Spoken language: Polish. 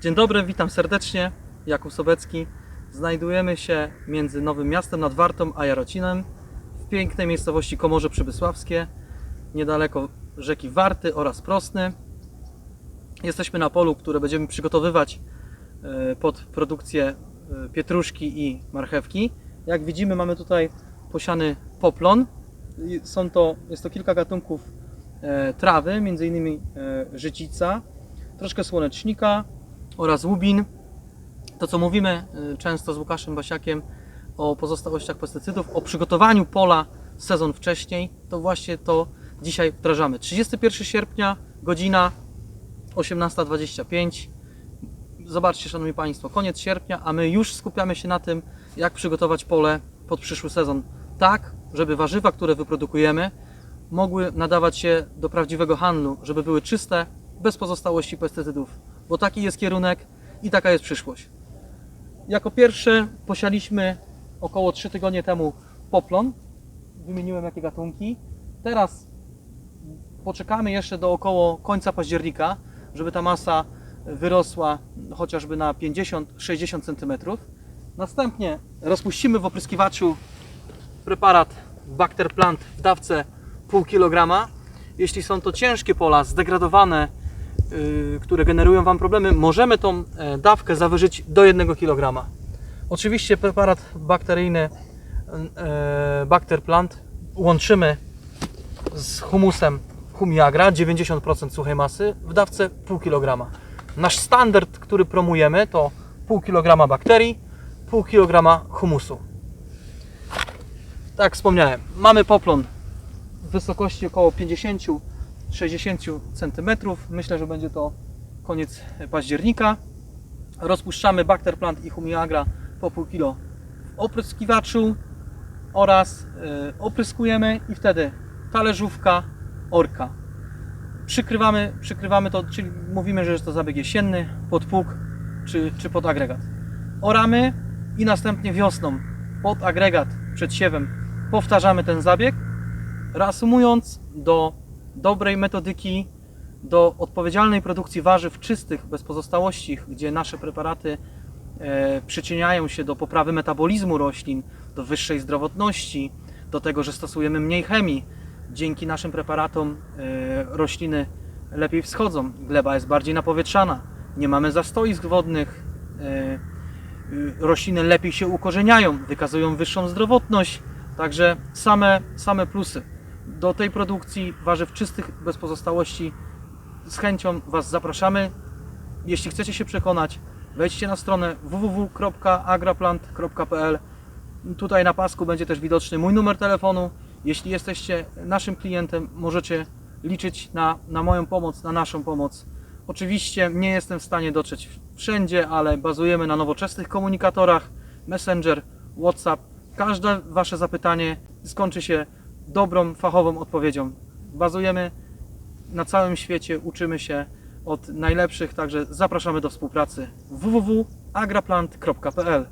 Dzień dobry, witam serdecznie. Jakub Sobecki. Znajdujemy się między Nowym Miastem nad Wartą a Jarocinem w pięknej miejscowości Komorze Przybysławskie, niedaleko rzeki Warty oraz Prosny. Jesteśmy na polu, które będziemy przygotowywać e, pod produkcję e, pietruszki i marchewki. Jak widzimy, mamy tutaj posiany poplon. Są to, jest to kilka gatunków e, trawy, m.in. życica, troszkę słonecznika oraz łubin. To, co mówimy y, często z Łukaszem Basiakiem o pozostałościach pestycydów, o przygotowaniu pola sezon wcześniej, to właśnie to dzisiaj wdrażamy. 31 sierpnia, godzina 18.25. Zobaczcie, Szanowni Państwo, koniec sierpnia, a my już skupiamy się na tym, jak przygotować pole pod przyszły sezon. Tak, żeby warzywa, które wyprodukujemy, mogły nadawać się do prawdziwego handlu, żeby były czyste, bez pozostałości pestycydów, bo taki jest kierunek i taka jest przyszłość. Jako pierwsze posialiśmy około 3 tygodnie temu poplon. Wymieniłem jakie gatunki. Teraz poczekamy jeszcze do około końca października, żeby ta masa wyrosła chociażby na 50-60 cm. Następnie rozpuścimy w opryskiwaczu preparat Bacter Plant w dawce pół kilograma. Jeśli są to ciężkie pola, zdegradowane, które generują Wam problemy, możemy tą e, dawkę zawyżyć do 1 kg. Oczywiście preparat bakteryjny e, Bacter Plant łączymy z humusem Humiagra, 90% suchej masy, w dawce pół kilograma. Nasz standard, który promujemy, to pół kilograma bakterii, pół kilograma humusu. Tak wspomniałem, mamy poplon w wysokości około 50-60 cm. Myślę, że będzie to koniec października. Rozpuszczamy Bacter Plant i Humiagra po pół kilo w opryskiwaczu oraz y, opryskujemy i wtedy talerzówka, orka. Przykrywamy, przykrywamy to, czyli mówimy, że jest to zabieg jesienny, pod pług czy, czy pod agregat. Oramy i następnie wiosną pod agregat przed siewem powtarzamy ten zabieg. Reasumując, do dobrej metodyki, do odpowiedzialnej produkcji warzyw czystych, bez pozostałości, gdzie nasze preparaty e, przyczyniają się do poprawy metabolizmu roślin, do wyższej zdrowotności, do tego, że stosujemy mniej chemii. Dzięki naszym preparatom e, rośliny lepiej wschodzą, gleba jest bardziej napowietrzana, nie mamy zastoisk wodnych, e, y, rośliny lepiej się ukorzeniają, wykazują wyższą zdrowotność, także same, same plusy. Do tej produkcji warzyw czystych, bez pozostałości, z chęcią Was zapraszamy. Jeśli chcecie się przekonać, wejdźcie na stronę www.agraplant.pl. Tutaj na pasku będzie też widoczny mój numer telefonu. Jeśli jesteście naszym klientem, możecie liczyć na, na moją pomoc, na naszą pomoc. Oczywiście nie jestem w stanie dotrzeć wszędzie, ale bazujemy na nowoczesnych komunikatorach, Messenger, WhatsApp. Każde Wasze zapytanie skończy się dobrą, fachową odpowiedzią. Bazujemy na całym świecie, uczymy się od najlepszych, także zapraszamy do współpracy www.agraplant.pl